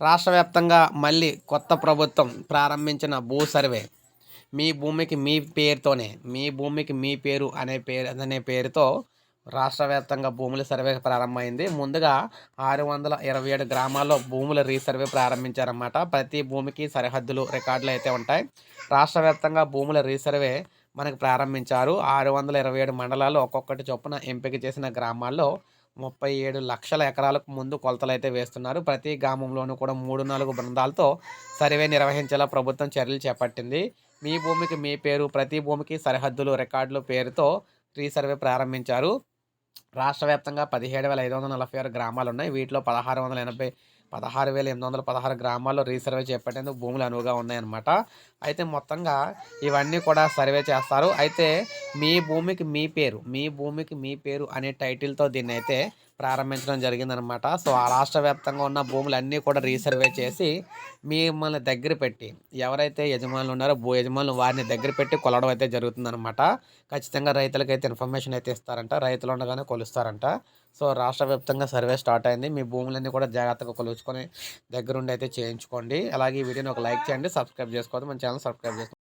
రాష్ట్ర వ్యాప్తంగా మళ్ళీ కొత్త ప్రభుత్వం ప్రారంభించిన భూ సర్వే. మీ భూమికి మీ పేరుతోనే మీ భూమికి మీ పేరు అనే పేరు అనే పేరుతో రాష్ట్ర వ్యాప్తంగా భూముల సర్వే ప్రారంభమైంది. ముందుగా ఆరు వందల ఇరవై ఏడు గ్రామాల్లో భూముల రీసర్వే ప్రారంభించారన్నమాట. ప్రతి భూమికి సరిహద్దులు రికార్డులు అయితే ఉంటాయి. రాష్ట్ర వ్యాప్తంగా భూముల రీసర్వే మనకు ప్రారంభించారు. ఆరు వందల ఇరవై ఏడు మండలాలు ఒక్కొక్కటి చొప్పున ఎంపిక చేసిన గ్రామాల్లో ముప్పై ఏడు లక్షల ఎకరాలకు ముందు కొలతలు అయితే వేస్తున్నారు. ప్రతి గ్రామంలోనూ కూడా మూడు నాలుగు బృందాలతో సర్వే నిర్వహించేలా ప్రభుత్వం చర్యలు చేపట్టింది. మీ భూమికి మీ పేరు ప్రతి భూమికి సరిహద్దులు రికార్డులు పేరుతో రీసర్వే ప్రారంభించారు. రాష్ట్ర వ్యాప్తంగా పదిహేడు వేల ఐదు వందల నలభై ఆరు గ్రామాలు ఉన్నాయి వీటిలో పదహారు వందల ఎనభై పదహారు వేల ఎనిమిది వందల పదహారు గ్రామాల్లో రీసర్వే చేపట్టేందుకు భూములు అనువుగా ఉన్నాయన్నమాట. అయితే మొత్తంగా ఇవన్నీ కూడా సర్వే చేస్తారు. అయితే మీ భూమికి మీ పేరు మీ భూమికి మీ పేరు అనే టైటిల్తో దీన్ని అయితే ప్రారంభించడం జరిగిందనమాట సో ఆ రాష్ట్ర వ్యాప్తంగా ఉన్న భూములన్నీ కూడా రీసర్వే చేసి మిమ్మల్ని దగ్గర పెట్టి ఎవరైతే యజమానులు ఉన్నారో భూ యజమానులు వారిని దగ్గర పెట్టి కొలవడం అయితే జరుగుతుందనమాట ఖచ్చితంగా రైతులకైతే ఇన్ఫర్మేషన్ అయితే ఇస్తారంట. రైతులు ఉండగానే కొలుస్తారంట. సో రాష్ట్ర వ్యాప్తంగా సర్వే స్టార్ట్ అయింది. మీ భూములన్నీ కూడా జాగ్రత్తగా కొలుచుకొని దగ్గరుండి అయితే చేయించుకోండి. అలాగే ఈ వీడియోని ఒక లైక్ చేయండి. సబ్స్క్రైబ్ చేసుకోవద్దు. మన ఛానల్ సబ్స్క్రైబ్ చేసుకోండి